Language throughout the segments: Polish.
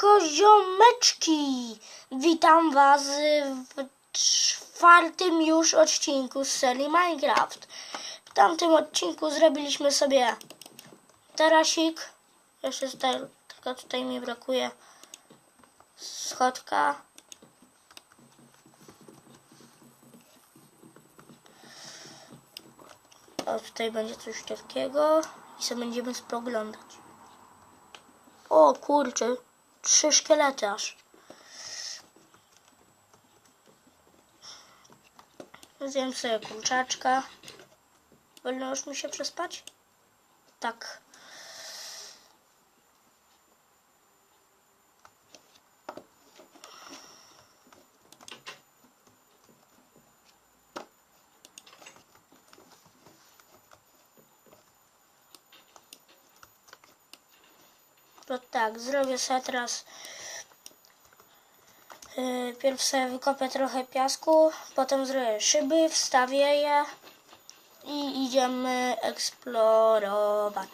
Siemanko ziomeczki! Witam was w czwartym już odcinku z serii Minecraft. W tamtym odcinku zrobiliśmy sobie tarasik. Jeszcze tutaj, tylko tutaj mi brakuje schodka. O, tutaj będzie coś takiego i sobie będziemy spoglądać. O kurczę, trzy szkielety aż. Zjem sobie kurczaczka. Wolno już mi się przespać? Tak. To tak, zrobię sobie teraz. Yy, pierw sobie wykopię trochę piasku, potem zrobię szyby, wstawię je i idziemy eksplorować.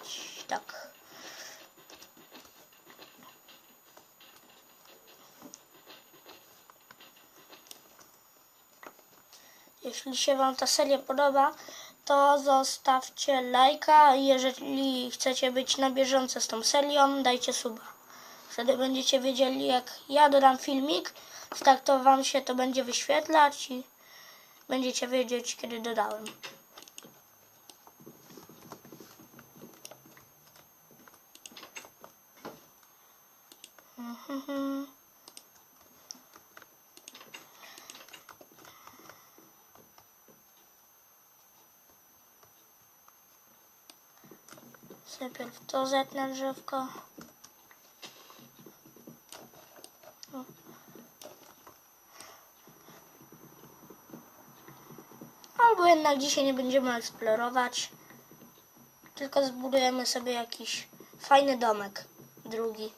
Tak. Jeśli się Wam ta seria podoba, to zostawcie lajka. Jeżeli chcecie być na bieżąco z tą serią, dajcie suba. Wtedy będziecie wiedzieli, jak ja dodam filmik, tak to Wam się to będzie wyświetlać i będziecie wiedzieć, kiedy dodałem. Mhm. Najpierw to zetnę drzewko. Albo jednak dzisiaj nie będziemy eksplorować, tylko zbudujemy sobie jakiś fajny domek drugi.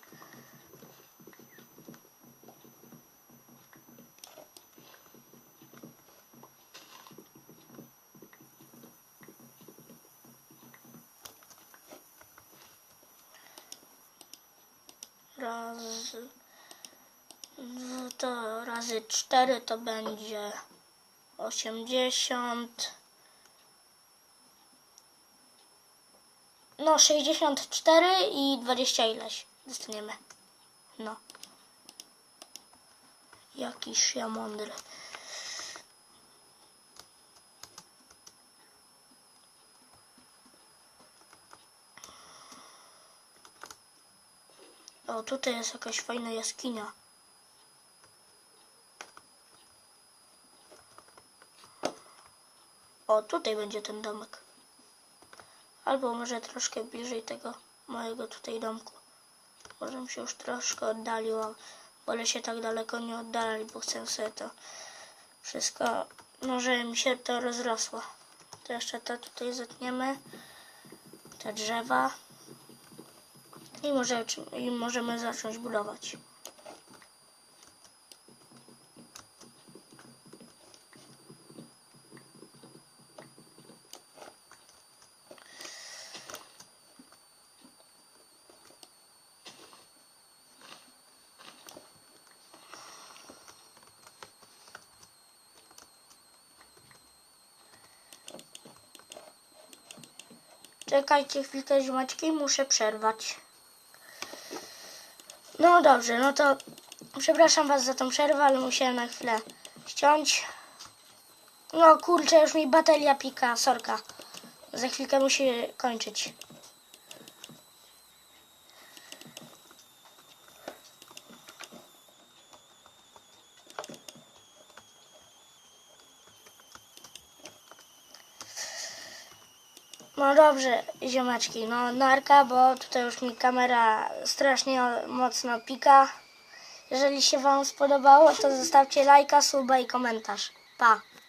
No to razy 4 to będzie 80. No 64 i 20 ileś dostaniemy. No. Jakiś ja mądry. O, tutaj jest jakaś fajna jaskinia. O, tutaj będzie ten domek. Albo może troszkę bliżej tego mojego tutaj domku. Może się już troszkę oddalił, a wolę się tak daleko nie oddalać, bo chcę sobie to wszystko, może mi się to rozrosło. To jeszcze to tutaj zetniemy, te drzewa i, może, i możemy zacząć budować. Czekajcie chwilkę, ziomeczki, muszę przerwać. No dobrze, no to przepraszam Was za tą przerwę, ale musiałem na chwilę ściąć. No kurczę, już mi bateria pika, sorka. Za chwilkę musi kończyć. No dobrze, ziomeczki, no narka, bo tutaj już mi kamera strasznie mocno pika. Jeżeli się Wam spodobało, to zostawcie lajka, suba i komentarz. Pa!